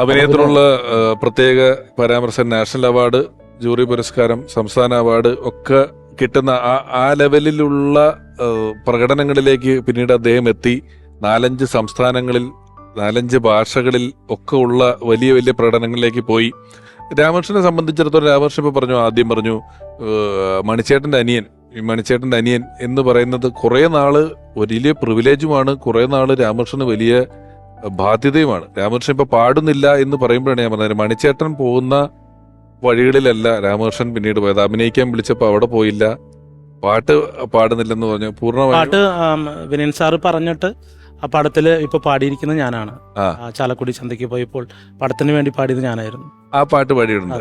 അഭിനയത്തിനുള്ള പ്രത്യേക പരാമർശം national award jury പുരസ്കാരം സംസ്ഥാന അവാർഡ് ഒക്കെ കിട്ടുന്ന ആ ആ ലെവലിലുള്ള പ്രകടനങ്ങളിലേക്ക് പിന്നീട് അദ്ദേഹം എത്തി. നാലഞ്ച് സംസ്ഥാനങ്ങളിൽ നാലഞ്ച് ഭാഷകളിൽ ഒക്കെ ഉള്ള വലിയ വലിയ പ്രകടനങ്ങളിലേക്ക് പോയി. രാമകൃഷ്ണനെ സംബന്ധിച്ചിടത്തോളം രാമകൃഷ്ണൻ ഇപ്പോൾ പറഞ്ഞു ആദ്യം പറഞ്ഞു മണിച്ചേട്ടന്റെ അനിയൻ ഈ മണിച്ചേട്ടന്റെ അനിയൻ എന്ന് പറയുന്നത് കുറേ നാൾ വലിയ പ്രിവിലേജുമാണ് കുറേ നാൾ രാമകൃഷ്ണന് വലിയ ബാധ്യതയുമാണ്. രാമകൃഷ്ണൻ ഇപ്പൊ പാടുന്നില്ല എന്ന് പറയുമ്പോഴാണ് ഞാൻ പറഞ്ഞത്. മണിച്ചേട്ടൻ പോകുന്ന വഴികളിലല്ല രാമകൃഷ്ണൻ പിന്നീട് പോയത്. അഭിനയിക്കാൻ വിളിച്ചപ്പോ അവിടെ പോയില്ല. പാട്ട് പാടുന്നില്ലെന്ന് പറഞ്ഞു. പൂർണമായി പാട്ട് വിനയൻ സാറ് പറഞ്ഞിട്ട് ആ പടത്തിൽ ഇപ്പൊ പാടിയിരിക്കുന്നത് ഞാനാണ്. ചാലക്കുടി ചന്തയ്ക്ക് പോയപ്പോൾ പടത്തിന് വേണ്ടി പാടിയത് ഞാനായിരുന്നു. ആ പാട്ട് പാടിയിട്ടുണ്ട്.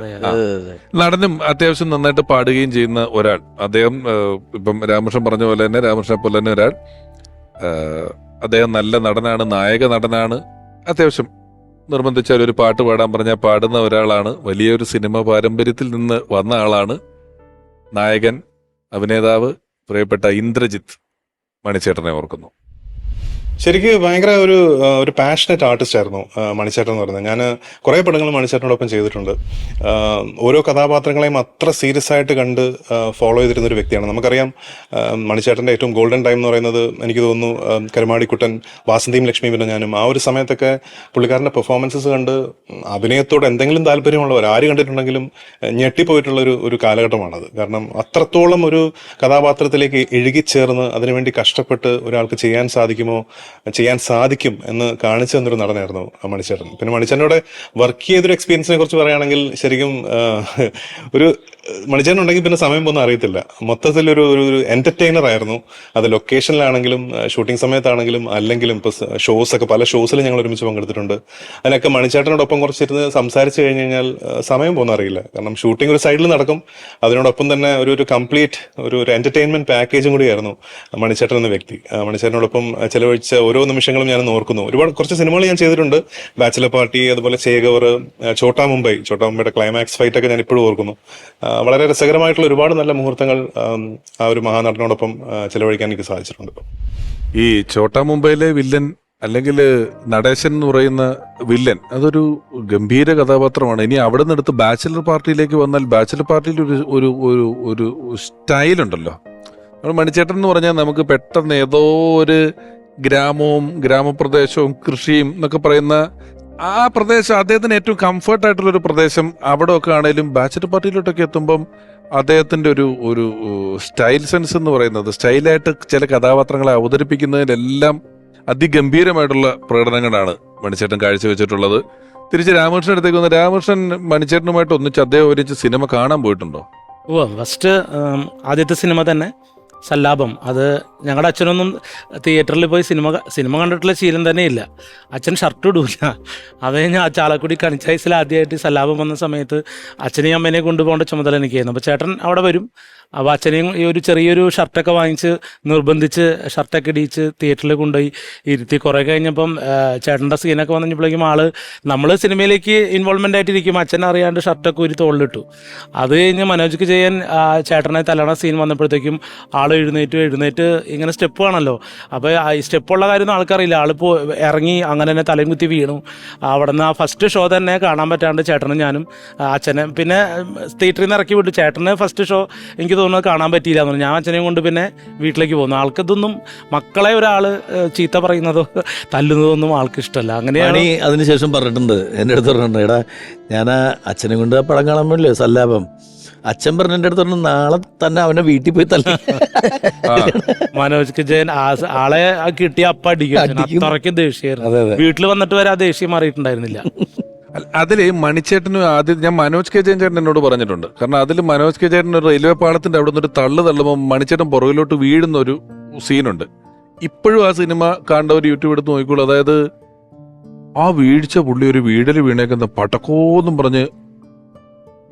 നടനും അത്യാവശ്യം നന്നായിട്ട് പാടുകയും ചെയ്യുന്ന ഒരാൾ. അദ്ദേഹം ഇപ്പം രാമകൃഷ്ണൻ പറഞ്ഞ പോലെ തന്നെ രാമകൃഷ്ണനെ പോലെ തന്നെ ഒരാൾ. അദ്ദേഹം നല്ല നടനാണ് നായക നടനാണ്. അത്യാവശ്യം നിർബന്ധിച്ചാൽ ഒരു പാട്ട് പാടാൻ പറഞ്ഞാൽ പാടുന്ന ഒരാളാണ്. വലിയൊരു സിനിമ പാരമ്പര്യത്തിൽ നിന്ന് വന്ന ആളാണ്. നായകൻ അഭിനേതാവ് പ്രിയപ്പെട്ട ഇന്ദ്രജിത്ത് മണിച്ചേട്ടനെ ഓർക്കുന്നു. ശരിക്ക് ഭയങ്കര ഒരു ഒരു പാഷനറ്റ് ആർട്ടിസ്റ്റ് ആയിരുന്നു മണിച്ചേട്ടൻ എന്ന് പറയുന്നത്. ഞാൻ കുറേ പടങ്ങൾ മണിച്ചേട്ടനോടൊപ്പം ചെയ്തിട്ടുണ്ട്. ഓരോ കഥാപാത്രങ്ങളെയും അത്ര സീരിയസ് ആയിട്ട് കണ്ട് ഫോളോ ചെയ്തിരുന്ന ഒരു വ്യക്തിയാണ്. നമുക്കറിയാം മണിച്ചേട്ടന്റെ ഏറ്റവും ഗോൾഡൻ ടൈം എന്ന് പറയുന്നത് എനിക്ക് തോന്നുന്നു കരുമാടിക്കുട്ടൻ വാസന്തിയും ലക്ഷ്മി പിന്നെ ഞാനും. ആ ഒരു സമയത്തൊക്കെ പുള്ളിക്കാരന്റെ പെർഫോമൻസസ് കണ്ട് അഭിനയത്തോട് എന്തെങ്കിലും താല്പര്യമുള്ളവർ ആര് കണ്ടിട്ടുണ്ടെങ്കിലും ഞെട്ടിപ്പോയിട്ടുള്ളൊരു ഞെട്ടിപ്പോയിട്ടുള്ള ഒരു ഒരു കാലഘട്ടമാണത്. കാരണം അത്രത്തോളം ഒരു കഥാപാത്രത്തിലേക്ക് എഴുകിച്ചേർന്ന് അതിനുവേണ്ടി കഷ്ടപ്പെട്ട് ഒരാൾക്ക് ചെയ്യാൻ സാധിക്കുമോ ചെയ്യാൻ സാധിക്കും എന്ന് കാണിച്ചു തന്നൊരു നടനായിരുന്നു മണിച്ചേട്ടൻ. പിന്നെ മണിച്ചേട്ടനോട് വർക്ക് ചെയ്തൊരു എക്സ്പീരിയൻസിനെ കുറിച്ച് പറയുകയാണെങ്കിൽ ശരിക്കും ഒരു മണിച്ചേട്ടൻ ഉണ്ടെങ്കിൽ പിന്നെ സമയം പോകുന്ന അറിയത്തില്ല. മൊത്തത്തിൽ ഒരു ഒരു എന്റർടൈനർ ആയിരുന്നു. അത് ലൊക്കേഷനിലാണെങ്കിലും ഷൂട്ടിംഗ് സമയത്താണെങ്കിലും അല്ലെങ്കിലും ഇപ്പൊ ഷോസ് ഒക്കെ പല ഷോസിൽ ഞങ്ങൾ ഒരുമിച്ച് പങ്കെടുത്തിട്ടുണ്ട്. അതിനൊക്കെ മണിച്ചേട്ടനോടൊപ്പം കുറച്ചിരുന്ന് സംസാരിച്ച് കഴിഞ്ഞു കഴിഞ്ഞാൽ സമയം പോകുന്ന അറിയില്ല. കാരണം ഷൂട്ടിംഗ് ഒരു സൈഡിൽ നടക്കും. അതിനോടൊപ്പം തന്നെ ഒരു ഒരു കംപ്ലീറ്റ് ഒരു ഒരു എന്റർടൈൻമെന്റ് പാക്കേജും കൂടിയായിരുന്നു മണിച്ചേട്ടൻ എന്ന വ്യക്തി. മണിച്ചേട്ടനോടൊപ്പം ചെലവഴിച്ച ഓരോ നിമിഷങ്ങളും ഞാൻ ഓർക്കുന്നു. ഒരുപാട് കുറച്ച് സിനിമകൾ ഞാൻ ചെയ്തിട്ടുണ്ട്. ബാച്ചിലർ പാർട്ടി അതുപോലെ ചേകവർ ചോട്ടാ മുംബൈ ചോട്ടാ മുംബൈയുടെ ക്ലൈമാക്സ് ഫൈറ്റ് ഒക്കെ ഞാൻ ഇപ്പോഴും ഓർക്കുന്നു. വളരെ രസകരമായിട്ടുള്ള ഒരുപാട് നല്ല മുഹൂർത്തങ്ങൾ ആ ഒരു മഹാനടനോടൊപ്പം ചെലവഴിക്കാൻ എനിക്ക് സാധിച്ചിട്ടുണ്ട് ഈ ചോട്ടാ മുംബൈയിലെ വില്ലൻ അല്ലെങ്കിൽ നടേശൻ എന്ന് പറയുന്ന വില്ലൻ അതൊരു ഗംഭീര കഥാപാത്രമാണ്. ഇനി അവിടെ നിന്ന് എടുത്ത് ബാച്ചിലർ പാർട്ടിയിലേക്ക് വന്നാൽ ബാച്ചിലർ പാർട്ടിയിൽ ഒരു ഒരു ഒരു ഒരു സ്റ്റൈൽ ഉണ്ടല്ലോ നമ്മൾ മണിച്ചേട്ടൻ എന്ന് പറഞ്ഞാൽ നമുക്ക് പെട്ടെന്ന് ഏതോ ഒരു ഗ്രാമവും ഗ്രാമപ്രദേശവും കൃഷിയും എന്നൊക്കെ പറയുന്ന ആ പ്രദേശം അദ്ദേഹത്തിന് ഏറ്റവും കംഫർട്ട് ആയിട്ടുള്ള ഒരു പ്രദേശം അവിടെ ഒക്കെ ആണെങ്കിലും ബാച്ചലർ പാർട്ടിയിലോട്ടൊക്കെ എത്തുമ്പം അദ്ദേഹത്തിന്റെ ഒരു ഒരു സ്റ്റൈൽ സെൻസ് എന്ന് പറയുന്നത് സ്റ്റൈലായിട്ട് ചില കഥാപാത്രങ്ങളെ അവതരിപ്പിക്കുന്നതിലെല്ലാം അതിഗംഭീരമായിട്ടുള്ള പ്രകടനങ്ങളാണ് മണിച്ചേട്ടൻ കാഴ്ചവെച്ചിട്ടുള്ളത്. തിരിച്ച് രാമകൃഷ്ണൻ അടുത്തേക്ക് വന്ന രാമകൃഷ്ണൻ മണിച്ചേട്ടനുമായിട്ട് ഒന്നിച്ച് അദ്ദേഹം ഒരുമിച്ച് സിനിമ കാണാൻ പോയിട്ടുണ്ടോ? ഓ ഫസ്റ്റ് ആദ്യത്തെ സിനിമ തന്നെ സല്ലാപം. അത് ഞങ്ങളുടെ അച്ഛനൊന്നും തിയേറ്ററിൽ പോയി സിനിമ സിനിമ കണ്ടിട്ടുള്ള ശീലം തന്നെ ഇല്ല അച്ഛൻ ഷർട്ട് ഇടൂല. അത് ഞാൻ ആ ചാലക്കുടി കണിച്ചായ്സിൽ ആദ്യമായിട്ട് സല്ലാപം വന്ന സമയത്ത് അച്ഛനെയും അമ്മേനെയും കൊണ്ടുപോകേണ്ട ചുമതല എനിക്കായിരുന്നു. അപ്പോൾ ചേട്ടൻ അവിടെ വരും. അപ്പോൾ അച്ഛനെയും ഈ ഒരു ചെറിയൊരു ഷർട്ടൊക്കെ വാങ്ങിച്ച് നിർബന്ധിച്ച് ഷർട്ടൊക്കെ ഇടിയിച്ച് തിയേറ്ററിൽ കൊണ്ടുപോയി ഇരുത്തി. കുറേ കഴിഞ്ഞപ്പം ചേട്ടന്റെ സീനൊക്കെ വന്നപ്പോഴേക്കും ആൾ നമ്മൾ സിനിമയിലേക്ക് ഇൻവോൾവ്മെന്റ് ആയിട്ടിരിക്കും അച്ഛൻ അറിയാണ്ട് ഷർട്ടൊക്കെ ഒരു തോളിലിട്ടു. അത് കഴിഞ്ഞ് മനോജ്ക്ക് ചെയ്യാൻ ചേട്ടനെ തലണ സീൻ വന്നപ്പോഴത്തേക്കും ആൾ എഴുന്നേറ്റ് എഴുന്നേറ്റ് ഇങ്ങനെ സ്റ്റെപ്പ് ആണല്ലോ അപ്പോൾ ഈ സ്റ്റെപ്പുള്ള കാര്യം ആൾക്കറിയില്ല. ആളിപ്പോൾ ഇറങ്ങി അങ്ങനെ തന്നെ തലയും കുത്തി വീണു. അവിടെ നിന്ന് ആ ഫസ്റ്റ് ഷോ തന്നെ കാണാൻ പറ്റാണ്ട് ചേട്ടനും ഞാനും അച്ഛനെ. പിന്നെ തിയേറ്ററിൽ നിന്ന് ഇറക്കി വിട്ടു. ചേട്ടന് ഫസ്റ്റ് ഷോ എനിക്ക് തോന്നുന്നത് കാണാൻ പറ്റിയില്ല എന്ന് പറഞ്ഞു. ഞാൻ അച്ഛനെയും കൊണ്ട് പിന്നെ വീട്ടിലേക്ക് പോകുന്നു ആൾക്കതൊന്നും മക്കളെ ഒരാൾ ചീത്ത പറയുന്നതോ തല്ലുന്നതോ ഒന്നും ആൾക്ക് ഇഷ്ടമല്ല. അങ്ങനെയാണ് അതിനുശേഷം പറഞ്ഞിട്ടുണ്ട്. എന്റെ അടുത്ത് പറഞ്ഞിട്ടുണ്ട് എടാ ഞാൻ ആ അച്ഛനെ കൊണ്ട് ആ പടം കാണാൻ വേണ്ടില്ലേ സല്ലാപം. അച്ഛൻ പറഞ്ഞ എന്റെ അടുത്ത് പറഞ്ഞു നാളെ തന്നെ അവനെ വീട്ടിൽ പോയി തല്ലി. ആ, മനോജ് ജയൻ ആളെ കിട്ടിയ അപ്പ അടിക്കും. അത്രയ്ക്ക് അതെ വീട്ടിൽ വന്നിട്ട് വരെ ആ ദേഷ്യം മാറിയിട്ടുണ്ടായിരുന്നില്ല. അതിൽ മണിച്ചേട്ടന് ആദ്യം ഞാൻ മനോജ് കെ ജയൻ ചേട്ടൻ എന്നോട് പറഞ്ഞിട്ടുണ്ട്. കാരണം അതിൽ മനോജ് കെ ജയൻ ഒരു റെയിൽവേ പാളത്തിന്റെ അവിടെ നിന്ന് ഒരു തള്ളു തള്ളുമ്പോൾ മണിച്ചേട്ടൻ പുറകിലോട്ട് വീഴുന്ന ഒരു സീനുണ്ട്. ഇപ്പോഴും ആ സിനിമ കണ്ടവർ യൂട്യൂബ് എടുത്ത് നോക്കിക്കോളൂ. അതായത് ആ വീഴ്ച പുള്ളി ഒരു വീടൽ വീണേക്കുന്ന പടക്കോന്നും പറഞ്ഞ്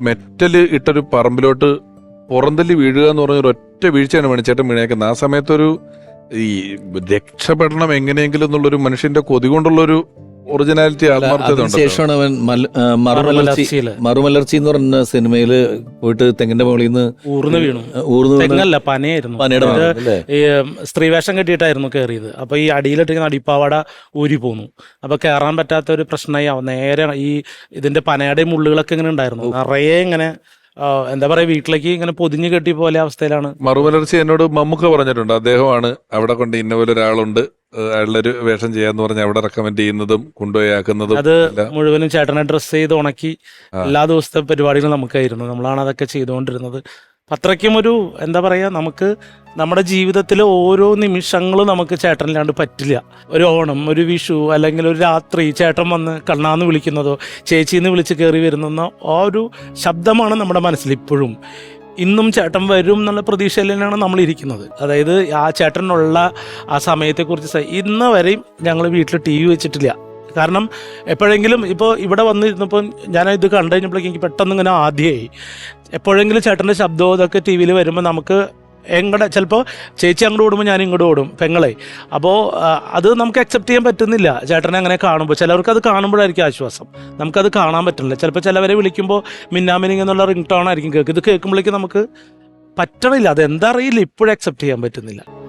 മെറ്റൽ ഇട്ടൊരു പറമ്പിലോട്ട് പുറന്തല്ലി വീഴുക എന്ന് പറഞ്ഞ ഒരു ഒറ്റ വീഴ്ചയാണ് മണിച്ചേട്ടൻ വീണേക്കുന്നത്. ആ സമയത്തൊരു ഈ രക്ഷപ്പെടണം എങ്ങനെയെങ്കിലും എന്നുള്ളൊരു മനുഷ്യന്റെ കൊതി കൊണ്ടുള്ളൊരു ഒറിജിനാലിറ്റി അതിനുശേഷമാണ് അവൻ മറുമലർച്ചി മറുമലർച്ചി എന്ന് പറഞ്ഞ സിനിമയിൽ പോയിട്ട് തെങ്ങിന്റെ മുകളിൽ നിന്ന് ഊർന്ന് വീണു. ഊർന്നു തെങ്ങല്ല പനയായിരുന്നു. പനയുടെ ഈ സ്ത്രീവേഷം കെട്ടിയിട്ടായിരുന്നു കയറിയത് അപ്പൊ ഈ അടിയിലിട്ടിരിക്കുന്ന അടിപ്പാവാട ഊരി പോന്നു. അപ്പൊ കയറാൻ പറ്റാത്ത ഒരു പ്രശ്നമായി നേരെ ഈ ഇതിന്റെ പനയുടെ മുള്ളുകളൊക്കെ ഇങ്ങനെ ഉണ്ടായിരുന്നു. നിറയെ ഇങ്ങനെ എന്താ പറയാ വീട്ടിലേക്ക് ഇങ്ങനെ പൊതിഞ്ഞു കെട്ടി പോലെ അവസ്ഥയിലാണ്. മറുമലർച്ചി എന്നോട് മമ്മൂക്ക പറഞ്ഞിട്ടുണ്ട്. അദ്ദേഹമാണ് അവിടെ കൊണ്ട് ഇന്ന പോലെ ഒരാളുണ്ട്. അയാളുടെ ഒരു വേഷം ചെയ്യാന്ന് പറഞ്ഞാൽ അവിടെ റെക്കമെൻഡ് ചെയ്യുന്നതും കൊണ്ടുപോയി ആക്കുന്നതും അത് മുഴുവനും ചേട്ടനെ ഡ്രസ്സ് ചെയ്ത് ഉണക്കി എല്ലാ ദിവസത്തെ പരിപാടികളും നമുക്കായിരുന്നു. നമ്മളാണ് അതൊക്കെ ചെയ്തുകൊണ്ടിരുന്നത്. അത്രയ്ക്കും ഒരു എന്താ പറയാ നമുക്ക് നമ്മുടെ ജീവിതത്തിലെ ഓരോ നിമിഷങ്ങളും നമുക്ക് ചേട്ടനില്ലാണ്ട് പറ്റില്ല. ഒരു ഓണം ഒരു വിഷു അല്ലെങ്കിൽ ഒരു രാത്രി ചേട്ടൻ വന്ന് കണ്ണാന്ന് വിളിക്കുന്നതോ ചേച്ചിന്ന് വിളിച്ച് കയറി വരുന്നോ ആ ഒരു ശബ്ദമാണ് നമ്മുടെ മനസ്സിൽ ഇപ്പോഴും. ഇന്നും ചേട്ടൻ വരും എന്നുള്ള പ്രതീക്ഷയിൽ തന്നെയാണ് നമ്മൾ ഇരിക്കുന്നത് അതായത് ആ ചേട്ടനുള്ള ആ സമയത്തെക്കുറിച്ച് ഇന്ന് വരെയും ഞങ്ങൾ വീട്ടിൽ ടി വി വെച്ചിട്ടില്ല. കാരണം എപ്പോഴെങ്കിലും ഇപ്പോൾ ഇവിടെ വന്നിരുന്നപ്പോൾ ഞാൻ ഇത് കണ്ടു കഴിഞ്ഞപ്പോഴേക്കും എനിക്ക് പെട്ടെന്ന് ഇങ്ങനെ ആദ്യമായി എപ്പോഴെങ്കിലും ചേട്ടന്റെ ശബ്ദവും ഇതൊക്കെ ടി വിയിൽ വരുമ്പോൾ നമുക്ക് എങ്ങടെ ചിലപ്പോൾ ചേച്ചി അങ്ങോട്ട് ഓടുമ്പോൾ ഞാൻ ഇങ്ങോട്ട് ഓടും പെങ്ങളെ. അപ്പോൾ അത് നമുക്ക് അക്സെപ്റ്റ് ചെയ്യാൻ പറ്റുന്നില്ല. ചേട്ടനെ അങ്ങനെ കാണുമ്പോൾ ചിലവർക്ക് അത് കാണുമ്പോഴായിരിക്കും ആശ്വാസം. നമുക്കത് കാണാൻ പറ്റുന്നില്ല. ചിലപ്പോൾ ചിലവരെ വിളിക്കുമ്പോൾ മിന്നാമിനിങ് എന്നുള്ള റിംഗ് ടോൺ ആയിരിക്കും കേൾക്കും ഇത് കേൾക്കുമ്പോഴേക്കും നമുക്ക് പറ്റണില്ല. അത് എന്താ അറിയില്ല. ഇപ്പോഴും അക്സെപ്റ്റ് ചെയ്യാൻ പറ്റുന്നില്ല.